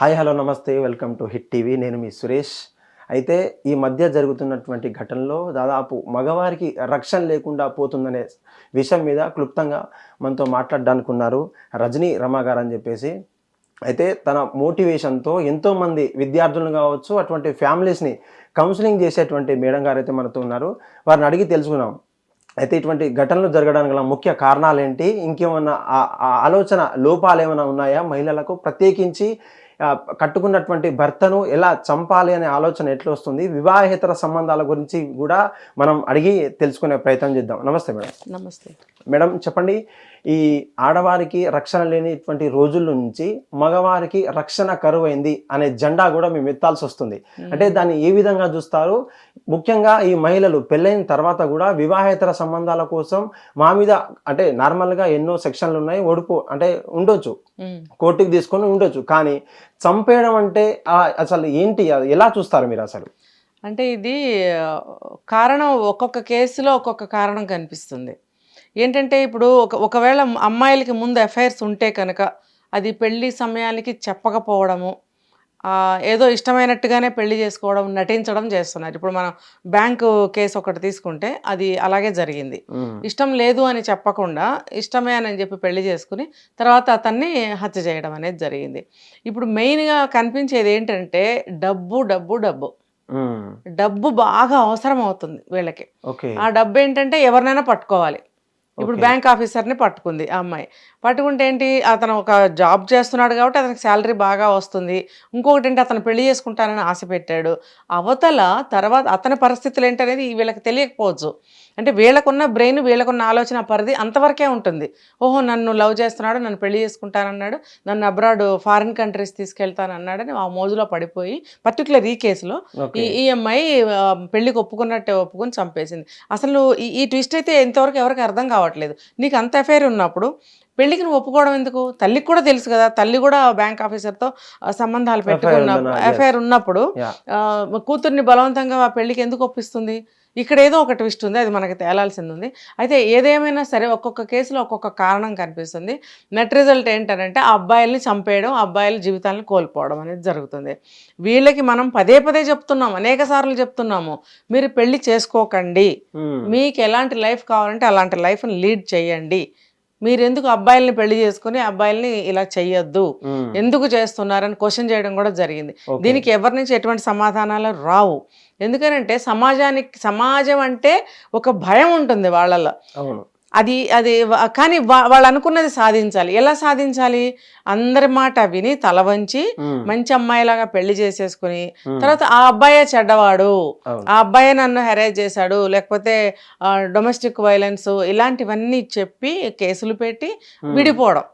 Hi hello నమస్తే welcome to hit TV. నేను మీ సురేష్. అయితే ఈ మధ్య జరుగుతున్నటువంటి ఘటనలో దాదాపు మగవారికి రక్షణ లేకుండా పోతుందనే విషయం మీద క్లుప్తంగా మనతో మాట్లాడడానికి ఉన్నారు రజనీ రమాగారు అని చెప్పేసి. అయితే తన మోటివేషన్తో ఎంతోమంది విద్యార్థులను కావచ్చు అటువంటి ఫ్యామిలీస్ని కౌన్సిలింగ్ చేసేటువంటి మేడం గారు అయితే మనతో ఉన్నారు. వారిని అడిగి తెలుసుకున్నాం అయితే ఇటువంటి ఘటనలు జరగడానికి గల ముఖ్య కారణాలు ఏంటి ఇంకేమన్నా ఆ- ఆ ఆలోచన లోపాలు ఏమైనా ఉన్నాయా? మహిళలకు ప్రత్యేకించి కట్టుకున్నటువంటి భర్తను ఎలా చంపాలి అనే ఆలోచన ఎట్లా వస్తుంది? వివాహేతర సంబంధాల గురించి కూడా మనం అడిగి తెలుసుకునే ప్రయత్నం చేద్దాం. నమస్తే మేడం. నమస్తే. మేడం చెప్పండి. ఈ ఆడవారికి రక్షణ లేనిటువంటి రోజుల నుంచి మగవారికి రక్షణ కరువైంది అనే జెండా కూడా మేము ఎత్తాల్సి వస్తుంది. అంటే దాన్ని ఏ విధంగా చూస్తారు? ముఖ్యంగా ఈ మహిళలు పెళ్ళైన తర్వాత కూడా వివాహేతర సంబంధాల కోసం మా మీద అంటే నార్మల్గా ఎన్నో సెక్షన్లు ఉన్నాయి ఓడిపో అంటే ఉండొచ్చు. కోర్టుకి తీసుకొని ఉండొచ్చు. కానీ చంపేయడం అంటే అసలు ఏంటి? అది ఎలా చూస్తారు మీరు అసలు? అంటే ఇది కారణం ఒక్కొక్క కేసులో ఒక్కొక్క కారణం కనిపిస్తుంది. ఏంటంటే ఇప్పుడు ఒక ఒకవేళ అమ్మాయిలకి ముందు ఎఫ్ఐఆర్స్ ఉంటే కనుక అది పెళ్ళి సమయానికి చెప్పకపోవడము ఏదో ఇష్టమైనట్టుగానే పెళ్ళి చేసుకోవడం నటించడం చేస్తున్నారు. ఇప్పుడు మనం బ్యాంకు కేసు ఒకటి తీసుకుంటే అది అలాగే జరిగింది. ఇష్టం లేదు అని చెప్పకుండా ఇష్టమే అని చెప్పి పెళ్ళి చేసుకుని తర్వాత అతన్ని హత్య చేయడం అనేది జరిగింది. ఇప్పుడు మెయిన్గా కనిపించేది ఏంటంటే డబ్బు డబ్బు డబ్బు. డబ్బు బాగా అవసరం అవుతుంది వీళ్ళకి. ఆ డబ్బు ఏంటంటే ఎవరినైనా పట్టుకోవాలి. ఇప్పుడు. బ్యాంక్ ఆఫీసర్ని పట్టుకుంది ఆ అమ్మాయి. పట్టుకుంటే ఏంటి? అతను ఒక జాబ్ చేస్తున్నాడు కాబట్టి అతనికి శాలరీ బాగా వస్తుంది. ఇంకొకటి ఏంటి? అతను పెళ్ళి చేసుకుంటానని ఆశ పెట్టాడు. అవతల తర్వాత అతని పరిస్థితులు ఏంటనేది వీళ్ళకి తెలియకపోవచ్చు. అంటే వీళ్ళకున్న బ్రెయిన్ వీళ్ళకున్న ఆలోచన పరిధి అంతవరకే ఉంటుంది. ఓహో నన్ను లవ్ చేస్తున్నాడు నన్ను పెళ్ళి చేసుకుంటానన్నాడు నన్ను అబ్రాడ్ ఫారిన్ కంట్రీస్ తీసుకెళ్తానన్నాడని ఆ మోజులో పడిపోయి పర్టికులర్ ఈ కేసులో ఈ ఈ అమ్మాయి ఆ, పెళ్ళికి ఒప్పుకున్నట్టే ఒప్పుకొని చంపేసింది. అసలు ఈ ఈ ట్విస్ట్ అయితే ఇంతవరకు ఎవరికి అర్థం కావట్లేదు. నీకు అంత అఫైర్ ఉన్నప్పుడు పెళ్ళికి నువ్వు ఒప్పుకోవడం ఎందుకు? తల్లికి కూడా తెలుసు కదా తల్లి కూడా బ్యాంక్ ఆఫీసర్తో సంబంధాలు పెట్టుకున్న. అఫైర్ ఉన్నప్పుడు కూతుర్ని బలవంతంగా ఆ పెళ్ళికి ఎందుకు ఒప్పిస్తుంది? ఇక్కడ ఏదో ఒక ట్విస్ట్ ఉంది అది మనకి తేలాల్సింది ఉంది అయితే ఏదేమైనా సరే ఒక్కొక్క కేసులో ఒక్కొక్క కారణం కనిపిస్తుంది. నెట్ రిజల్ట్ ఏంటంటే ఆ అబ్బాయిల్ని చంపేయడం అబ్బాయిల జీవితాలను కోల్పోవడం అనేది జరుగుతుంది. వీళ్ళకి మనం పదే పదే చెప్తున్నాం అనేక సార్లు చెప్తున్నాము మీరు పెళ్ళి చేసుకోకండి. మీకు ఎలాంటి లైఫ్ కావాలంటే అలాంటి లైఫ్ని లీడ్ చేయండి. మీరు ఎందుకు అబ్బాయిల్ని పెళ్ళి చేసుకుని అబ్బాయిల్ని ఇలా చెయ్యొద్దు? ఎందుకు చేస్తున్నారని క్వశ్చన్ చేయడం కూడా జరిగింది. దీనికి ఎవరి నుంచి ఎటువంటి సమాధానాలు రావు? ఎందుకనంటే సమాజానికి సమాజం అంటే ఒక భయం ఉంటుంది వాళ్ళలో అది అది కానీ వాళ్ళు అనుకున్నది సాధించాలి. ఎలా సాధించాలి? అందరి మాట విని తల వంచి మంచి అమ్మాయిలాగా పెళ్ళి చేసేసుకుని తర్వాత ఆ అబ్బాయే చెడ్డవాడు. ఆ అబ్బాయే నన్ను హెరేజ్ చేశాడు. లేకపోతే డొమెస్టిక్ వైలెన్స్ ఇలాంటివన్నీ చెప్పి కేసులు పెట్టి విడిపోవడం.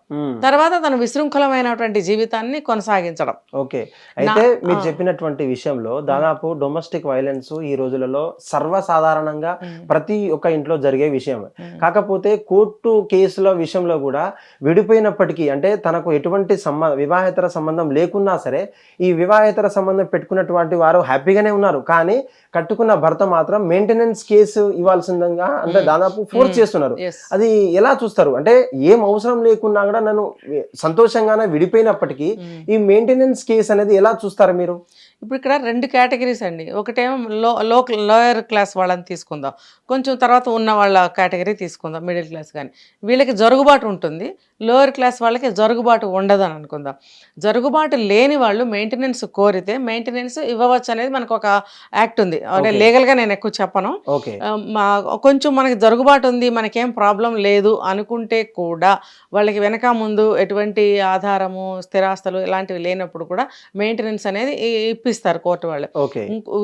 తర్వాత తన విశృంఖలమైనటువంటి జీవితాన్ని కొనసాగించడం. ఓకే. అయితే మీరు. చెప్పినటువంటి విషయంలో దాదాపు డొమెస్టిక్ వైలెన్స్ ఈ రోజులలో సర్వసాధారణంగా ప్రతి ఒక్క ఇంట్లో జరిగే విషయం కాకపోతే కోర్టు కేసుల విషయంలో కూడా విడిపోయినప్పటికీ అంటే తనకు ఎటువంటి సంబ వివాహేతర సంబంధం లేకున్నా సరే ఈ వివాహేతర సంబంధం పెట్టుకున్నటువంటి వారు హ్యాపీగానే ఉన్నారు. కానీ కట్టుకున్న భర్త మాత్రం మెయింటెనెన్స్ కేసు ఇవ్వాల్సిందిగా అంటే దాదాపు ఫోర్స్ చేస్తున్నారు. అది ఎలా చూస్తారు? అంటే ఏం అవసరం లేకున్నా కూడా నన్ను సంతోషంగానే విడిపోయినప్పటికీ ఈ మెయింటెనెన్స్ కేసు అనేది ఎలా చూస్తారు మీరు? ఇప్పుడు ఇక్కడ రెండు కేటగిరీస్ అండి. ఒకటేమో లో లో లోయర్ క్లాస్ వాళ్ళని తీసుకుందాం. కొంచెం తర్వాత ఉన్న వాళ్ళ కేటగిరీ తీసుకుందాం మిడిల్ క్లాస్ కానీ వీళ్ళకి జరుగుబాటు ఉంటుంది. లోయర్ క్లాస్ వాళ్ళకి జరుగుబాటు ఉండదు అని అనుకుందాం. జరుగుబాటు లేని వాళ్ళు మెయింటెనెన్స్ కోరితే మెయింటెనెన్స్ ఇవ్వవచ్చు అనేది మనకు ఒక యాక్ట్ ఉంది. అంటే. లీగల్గా నేను ఎక్కువ చెప్పను. ఓకే. ఆ, మా కొంచెం మనకి జరుగుబాటు ఉంది మనకేం ప్రాబ్లం లేదు అనుకుంటే కూడా వాళ్ళకి వెనక ముందు ఎటువంటి ఆధారము స్థిరాస్తులు ఇలాంటివి లేనప్పుడు కూడా మెయింటెనెన్స్ అనేది ఇప్పిస్తారు కోర్టు వాళ్ళు.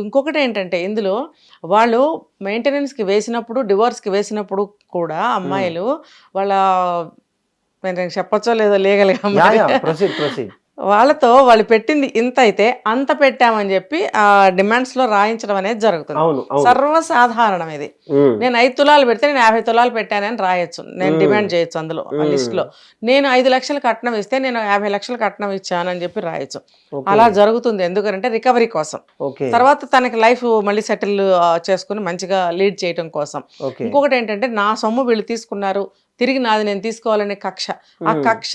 ఇంకొకటి ఏంటంటే ఇందులో వాళ్ళు మెయింటెనెన్స్కి వేసినప్పుడు డివోర్స్కి వేసినప్పుడు కూడా అమ్మాయిలు వాళ్ళ నేను చెప్పచ్చో లేదో లీగల్గా వాళ్ళతో వాళ్ళు పెట్టింది ఇంత అయితే అంత పెట్టామని చెప్పి ఆ డిమాండ్స్లో రాయించడం అనేది జరుగుతుంది. సర్వసాధారణం ఇది. నేను ఐదు తులాలు పెడితే నేను యాభై తులాలు పెట్టానని రాయొచ్చు. నేను డిమాండ్ చేయొచ్చు అందులో ఆ మ్మ్. లిస్ట్లో. నేను ఐదు లక్షలు కట్నం ఇస్తే నేను యాభై లక్షలు కట్నం ఇచ్చానని చెప్పి రాయొచ్చు. అలా జరుగుతుంది. ఎందుకంటే రికవరీ కోసం. తర్వాత తనకి లైఫ్ మళ్ళీ సెటిల్ చేసుకుని మంచిగా లీడ్ చేయడం కోసం. ఇంకొకటి ఏంటంటే నా సొమ్ము వీళ్ళు తీసుకున్నారు. తిరిగి నాది నేను తీసుకోవాలనే కక్ష. ఆ కక్ష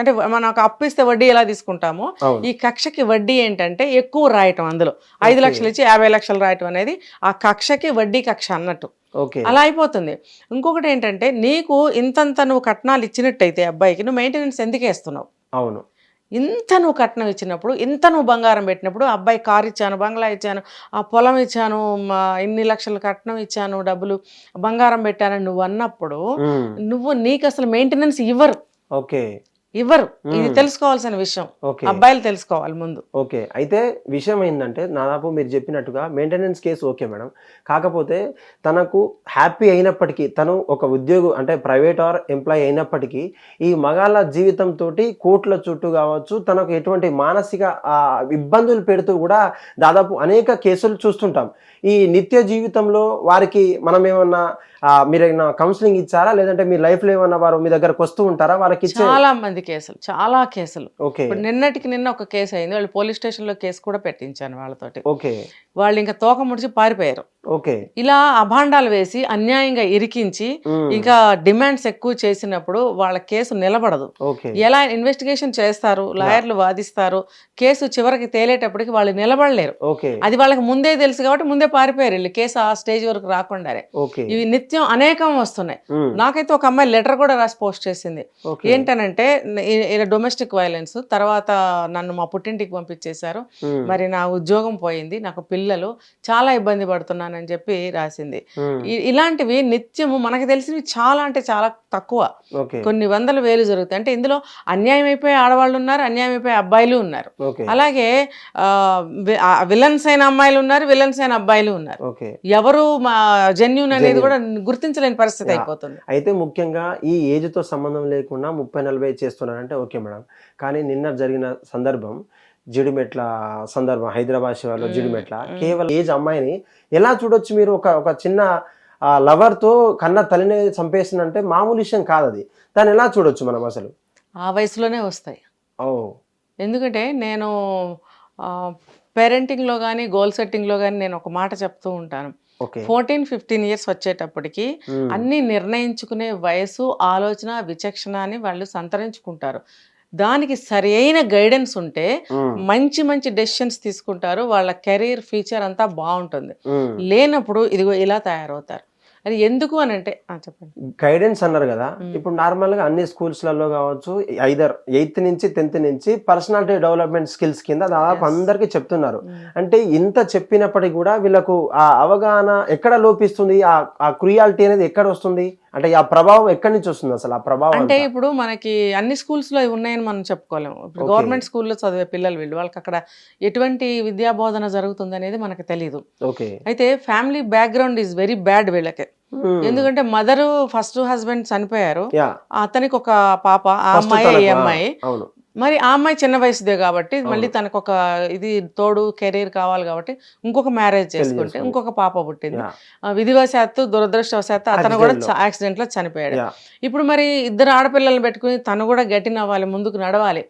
అంటే మనం ఒక అప్పు ఇస్తే వడ్డీ ఎలా తీసుకుంటామో ఈ కక్షకి వడ్డీ ఏంటంటే ఎక్కువ రాయటం అందులో. ఐదు. లక్షలు ఇచ్చి యాభై లక్షలు రాయటం అనేది ఆ కక్షకి వడ్డీ కక్ష అన్నట్టు. ఓకే. అలా అయిపోతుంది. ఇంకొకటి ఏంటంటే నీకు ఇంతంత నువ్వు కట్నాలు ఇచ్చినట్టయితే అబ్బాయికి నువ్వు మెయింటెనెన్స్ ఎందుకు వేస్తున్నావు? అవును. ఇంత నువ్వు కట్నం ఇచ్చినప్పుడు ఇంత నువ్వు బంగారం పెట్టినప్పుడు అబ్బాయి కారు ఇచ్చాను బంగ్లా ఇచ్చాను ఆ పొలం ఇచ్చాను ఇన్ని లక్షల కట్నం ఇచ్చాను డబ్బులు బంగారం పెట్టానని నువ్వు అన్నప్పుడు. నువ్వు నీకు అసలు మెయింటెనెన్స్ ఇవ్వరు ఓకే ఇవ్వరు. ఇది. తెలుసుకోవాల్సిన విషయం. ఓకే. అబ్బాయిలు తెలుసుకోవాలి ముందు. ఓకే. అయితే విషయం ఏంటంటే దాదాపు మీరు చెప్పినట్టుగా మెయింటెనెన్స్ కేసు ఓకే మేడం. కాకపోతే తనకు హ్యాపీ అయినప్పటికీ తను ఒక ఉద్యోగి అంటే ప్రైవేట్ ఆర్ ఎంప్లాయ్ అయినప్పటికీ ఈ మగాళ్ళ జీవితంతో కోట్ల చుట్టూ కావచ్చు తనకు ఎటువంటి మానసిక ఇబ్బందులు పెడుతూ కూడా దాదాపు అనేక కేసులు చూస్తుంటాం. ఈ నిత్య జీవితంలో వారికి మనం ఏమన్నా మీరు ఏమైనా కౌన్సిలింగ్ ఇచ్చారా? లేదంటే మీ లైఫ్లో ఏమన్నా వారు మీ దగ్గరకు వస్తూ ఉంటారా? ఇచ్చే చాలా మంది కేసులు చాలా కేసులు. ఓకే. నిన్నటికి నిన్న ఒక కేసు అయింది. వాళ్ళు పోలీస్ స్టేషన్లో కేసు కూడా పెట్టించాను వాళ్ళతోటి. ఓకే. వాళ్ళు ఇంకా తోక ముడిచి పారిపోయారు. ఓకే. ఇలా అభాండాలు వేసి అన్యాయంగా ఇరికించి. ఇంకా డిమాండ్స్ ఎక్కువ చేసినప్పుడు వాళ్ళ కేసు నిలబడదు. ఎలా ఇన్వెస్టిగేషన్ చేస్తారు లాయర్లు వాదిస్తారు కేసు చివరికి తేలేటప్పటికి వాళ్ళు నిలబడలేరు. అది వాళ్ళకి ముందే తెలుసు కాబట్టి ముందే పారిపోయారు వీళ్ళు. కేసు ఆ స్టేజ్ వరకు రాకుండానే. ఓకే. ఇవి నిత్యం అనేకం వస్తున్నాయి. నాకైతే ఒక అమ్మాయి లెటర్ కూడా రాసి పోస్ట్ చేసింది. ఏంటనంటే ఇలా డొమెస్టిక్ వైలెన్స్ తర్వాత నన్ను మా పుట్టింటికి పంపించేశారు. మరి నా ఉద్యోగం పోయింది. నాకు పిల్లలు చాలా ఇబ్బంది పడుతున్నానని చెప్పి రాసింది. ఇలాంటివి నిత్యము మనకు తెలిసినవి చాలా అంటే చాలా తక్కువ. కొన్ని వందల వేలు జరుగుతాయి. అంటే ఇందులో అన్యాయం అయిపోయే ఆడవాళ్ళు ఉన్నారు అన్యాయం అయిపోయే అబ్బాయిలు ఉన్నారు. అలాగే విలన్స్ అయిన అమ్మాయిలు ఉన్నారు విలన్స్ అయిన అబ్బాయిలు ఉన్నారు. ఎవరు జెన్యున్ అనేది. కూడా గుర్తించలేని పరిస్థితి. అయిపోతుంది. అయితే ముఖ్యంగా ఈ ఏజ్తో సంబంధం లేకుండా ముప్పై నలభై చేస్తున్నారంటే ఓకే మేడం. కానీ నిన్న జరిగిన సందర్భం జిడిమెట్ల సందర్భం హైదరాబాద్ శివార్లో. జిడిమెట్ల. కేవలం ఏజ్ అమ్మాయిని ఎలా చూడొచ్చు మీరు ఒక ఒక చిన్న లవర్తో కన్న తల్లిని చంపేసిందంటే మామూలు విషయం కాదు అది దాన్ని ఎలా చూడొచ్చు మనం అసలు? ఆ వయసులోనే వస్తాయి. ఓ. ఎందుకంటే నేను పేరెంటింగ్లో కానీ గోల్ సెట్టింగ్లో కానీ నేను ఒక మాట చెప్తూ ఉంటాను. ఫోర్టీన్ ఫిఫ్టీన్ ఇయర్స్ వచ్చేటప్పటికి. అన్నీ నిర్ణయించుకునే వయసు ఆలోచన విచక్షణ అని వాళ్ళు సంతరించుకుంటారు. దానికి సరి అయిన గైడెన్స్ ఉంటే. మంచి మంచి డెసిషన్స్ తీసుకుంటారు వాళ్ళ కెరీర్ ఫ్యూచర్ అంతా బాగుంటుంది. లేనప్పుడు ఇదిగో ఇలా తయారవుతారు అది ఎందుకు అని అంటే చెప్పండి గైడెన్స్ అన్నారు కదా. ఇప్పుడు నార్మల్గా అన్ని స్కూల్స్లలో కావచ్చు ఐదర్ ఎయిత్ నుంచి టెన్త్ నుంచి పర్సనాలిటీ డెవలప్మెంట్ స్కిల్స్ కింద దాదాపు. అందరికీ చెప్తున్నారు. అంటే ఇంత చెప్పినప్పటికీ కూడా వీళ్ళకు ఆ అవగాహన ఎక్కడ లోపిస్తుంది ఆ ఆ క్రియాలిటీ అనేది ఎక్కడ వస్తుంది అంటే ఆ ప్రభావం ఎక్కడి నుంచి వస్తుంది అసలు? ఆ ప్రభావం అంటే? ఇప్పుడు మనకి అన్ని schools లో ఉన్నాయని మనం చెప్పుకోలేము. ఇప్పుడు. గవర్నమెంట్ స్కూల్లో చదివే పిల్లలు వీళ్ళు వాళ్ళకి అక్కడ ఎటువంటి విద్యా బోధన జరుగుతుంది అనేది మనకు తెలియదు ఓకే. అయితే family background is very bad వీళ్ళకి. మ్మ్. ఎందుకంటే మదర్ ఫస్ట్ హస్బెండ్ చనిపోయారు. అతనికి ఒక పాప ఆ అమ్మాయి ఈ అమ్మాయి. మరి ఆ అమ్మాయి చిన్న వయసుదే కాబట్టి మళ్ళీ. తనకు ఒక ఇది తోడు కెరీర్ కావాలి కాబట్టి ఇంకొక మ్యారేజ్ చేసుకుంటే. ఇంకొక పాప పుట్టింది. విధివశాత్తు దురదృష్టవశాత్తు అతను కూడా. యాక్సిడెంట్లో చనిపోయాడు. ఇప్పుడు మరి ఇద్దరు ఆడపిల్లల్ని పెట్టుకుని తను కూడా గట్టిన అవ్వాలి ముందుకు నడవాలి.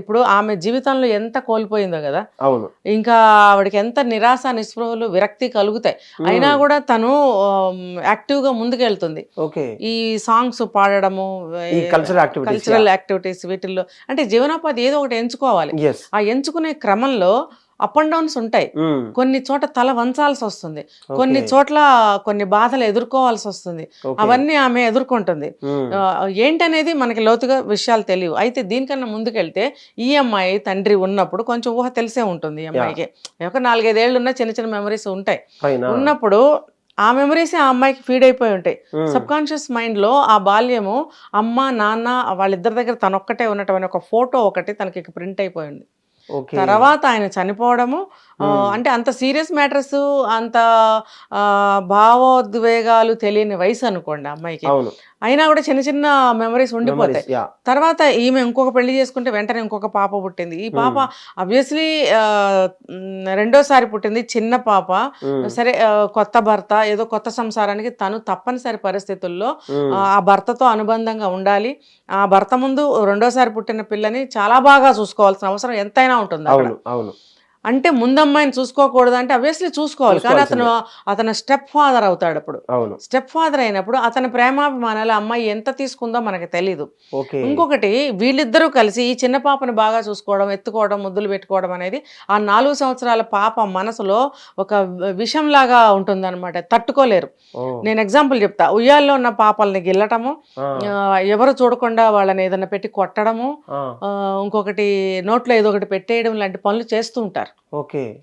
ఇప్పుడు ఆమె జీవితంలో ఎంత కోల్పోయిందో కదా. ఇంకా ఆవిడకి ఎంత నిరాశ నిస్పృహలు విరక్తి కలుగుతాయి. అయినా కూడా తను యాక్టివ్గా ముందుకెళ్తుంది. ఈ సాంగ్స్ పాడడము కల్చరల్ యాక్టివిటీస్ వీటిల్లో. అంటే జీవనోపాధి ఏదో ఒకటి ఎంచుకోవాలి. ఆ ఎంచుకునే క్రమంలో అప్ అండ్ డౌన్స్ ఉంటాయి. కొన్ని చోట తల వంచాల్సి వస్తుంది. కొన్ని చోట్ల కొన్ని బాధలు ఎదుర్కోవాల్సి వస్తుంది. అవన్నీ ఆమె ఎదుర్కొంటుంది. ఆ, ఏంటనేది మనకి లోతుగా విషయాలు తెలియవు. అయితే దీనికన్నా ముందుకెళ్తే ఈ అమ్మాయి తండ్రి ఉన్నప్పుడు కొంచెం ఊహ తెలిసే ఉంటుంది ఈ అమ్మాయికి. ఒక నాలుగైదేళ్ళు ఉన్న చిన్న చిన్న మెమరీస్ ఉంటాయి. ఉన్నప్పుడు ఆ మెమరీస్ ఆ అమ్మాయికి ఫీడ్ అయిపోయి ఉంటాయి. సబ్ కాన్షియస్ మైండ్లో ఆ బాల్యము అమ్మ నాన్న వాళ్ళిద్దరి దగ్గర తనొక్కటే ఉన్నటువంటి ఒక ఫోటో ఒకటి తనకి ప్రింట్ అయిపోయింది. తర్వాత ఆయన చనిపోవడము అంటే అంత సీరియస్ మ్యాటర్స్ అంత భావోద్వేగాలు తెలియని వయసు అనుకోండి అమ్మాయికి. అయినా కూడా చిన్న చిన్న మెమరీస్ ఉండిపోతాయి. తర్వాత ఈమె ఇంకొక పెళ్ళి చేసుకుంటే వెంటనే ఇంకొక పాప పుట్టింది. ఈ పాప అబ్వియస్లీ రెండోసారి పుట్టింది చిన్న పాప. సరే కొత్త భర్త ఏదో కొత్త సంసారానికి తను తప్పనిసరి పరిస్థితుల్లో ఆ భర్తతో అనుబంధంగా ఉండాలి. ఆ భర్త ముందు రెండోసారి పుట్టిన పిల్లని చాలా బాగా చూసుకోవాల్సిన అవసరం ఎంతైనా ఉంటుంది అక్కడ. అవును అవును. అంటే ముందమ్మాయిని చూసుకోకూడదు అంటే అబ్వియస్లీ చూసుకోవాలి. కానీ అతను అతను స్టెప్ ఫాదర్ అవుతాడు అప్పుడు. స్టెప్ ఫాదర్ అయినప్పుడు అతని ప్రేమాభిమానాలు అమ్మాయి ఎంత తీసుకుందో మనకు తెలియదు ఓకే. ఇంకొకటి వీళ్ళిద్దరూ కలిసి ఈ చిన్న పాపని బాగా చూసుకోవడం ఎత్తుకోవడం ముద్దులు పెట్టుకోవడం అనేది ఆ నాలుగు సంవత్సరాల పాప మనసులో ఒక విషంలాగా ఉంటుందన్నమాట. తట్టుకోలేరు. నేను ఎగ్జాంపుల్ చెప్తా. ఉయ్యాల్లో ఉన్న పాపల్ని గిల్లటము ఎవరు చూడకుండా వాళ్ళని ఏదైనా పెట్టి కొట్టడము ఇంకొకటి నోట్లో ఏదో ఒకటి పెట్టేయడం లాంటి పనులు చేస్తూ ఉంటారు. ఓకే.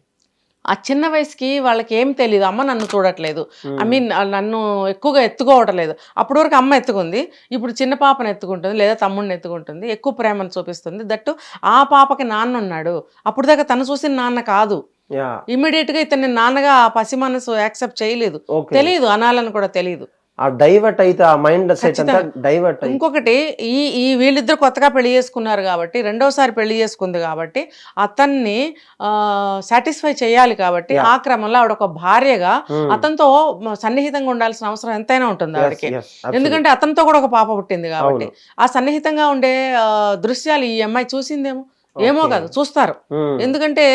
ఆ చిన్న వయసుకి వాళ్ళకి ఏం తెలియదు అమ్మ నన్ను చూడట్లేదు. ఐ మీన్ నన్ను ఎక్కువగా ఎత్తుకోవట్లేదు. అప్పటి వరకు అమ్మ ఎత్తుకుంది. ఇప్పుడు చిన్న పాపను ఎత్తుకుంటుంది లేదా తమ్ముడిని ఎత్తుకుంటుంది. ఎక్కువ ప్రేమను చూపిస్తుంది. దట్టు ఆ పాపకి నాన్న ఉన్నాడు అప్పుడు దాకా తను చూసిన నాన్న కాదు. ఇమ్మీడియట్గా ఇతన్ని నాన్నగా ఆ పసి మనసు యాక్సెప్ట్ చేయలేదు. తెలియదు అనాలని కూడా తెలియదు ఆ డైవర్ట్ అయితే ఆ మైండ్ సెట్ అంతా. డైవర్ట్ ఇంకొకటి ఈ ఈ వీళ్ళిద్దరు కొత్తగా పెళ్ళి చేసుకున్నారు కాబట్టి రెండోసారి పెళ్ళి చేసుకుంది కాబట్టి అతన్ని సాటిస్ఫై చేయాలి కాబట్టి. ఆ క్రమంలో ఆవిడ ఒక భార్యగా Hmm. అతనితో సన్నిహితంగా ఉండాల్సిన అవసరం ఎంతైనా ఉంటుంది ఆవిడకి. ఎందుకంటే అతనితో కూడా ఒక పాప పుట్టింది కాబట్టి. ఆ సన్నిహితంగా ఉండే దృశ్యాలు ఈ అమ్మాయి చూసిందేమో ఏమో. కాదు చూస్తారు. ఎందుకంటే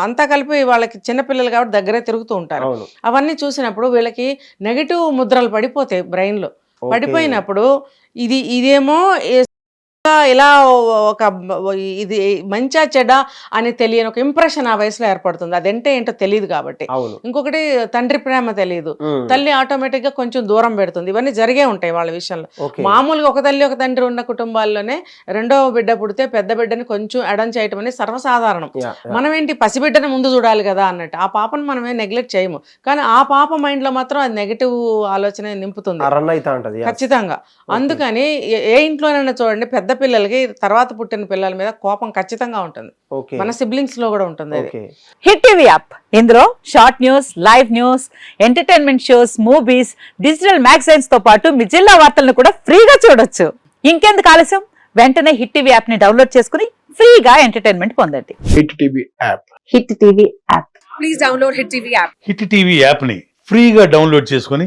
అంతా కలిపి వాళ్ళకి చిన్నపిల్లలు కాబట్టి దగ్గరే తిరుగుతూ ఉంటారు అవును అవన్నీ చూసినప్పుడు వీళ్ళకి నెగిటివ్ ముద్రలు పడిపోతాయి బ్రెయిన్లో Okay. పడిపోయినప్పుడు ఇది ఇదేమో ఇలా ఒక ఇది మంచా చెడ అని తెలియని ఒక ఇంప్రెషన్ ఆ వయసులో ఏర్పడుతుంది. అదంటే ఏంటో తెలియదు కాబట్టి. ఇంకొకటి తండ్రి ప్రేమ తెలియదు. తల్లి ఆటోమేటిక్గా కొంచెం దూరం పెడుతుంది. ఇవన్నీ జరిగే ఉంటాయి వాళ్ళ విషయంలో. మామూలుగా ఒక తల్లి ఒక తండ్రి ఉన్న కుటుంబాల్లోనే రెండవ బిడ్డ పుడితే పెద్ద బిడ్డని కొంచెం ఎడం చేయటం అనేది సర్వసాధారణం. మనం ఏంటి పసిబిడ్డని ముందు చూడాలి కదా అన్నట్టు. ఆ పాపను మనమే నెగ్లెక్ట్ చేయము. కానీ ఆ పాప మైండ్లో మాత్రం అది నెగిటివ్ ఆలోచన నింపుతుంది. ఖచ్చితంగా. అందుకని ఏ- ఏ ఇంట్లోనైనా చూడండి పెద్ద పిల్లలకి తర్వాత పుట్టిన పిల్లల మీద కోపం ఖచ్చితంగా ఉంటుంది. ఓకే. మన సిబ్లింగ్స్లో కూడా ఉంటుంది హిట్ టీవీ యాప్. ఇందులో short news live news entertainment shows movies digital మ్యాగజైన్స్తో పాటు మీ జిల్లా వార్తలను కూడా ఫ్రీగా చూడొచ్చు. ఇంకెందుకు ఆలస్యం? వెంటనే హిట్ టీవీ యాప్ని డౌన్లోడ్ చేసుకుని ఫ్రీగా ఎంటర్టైన్మెంట్ పొందండి. Hit TV app. Hit TV app. Hit TV యాప్ని ఫ్రీగా డౌన్లోడ్ చేసుకొని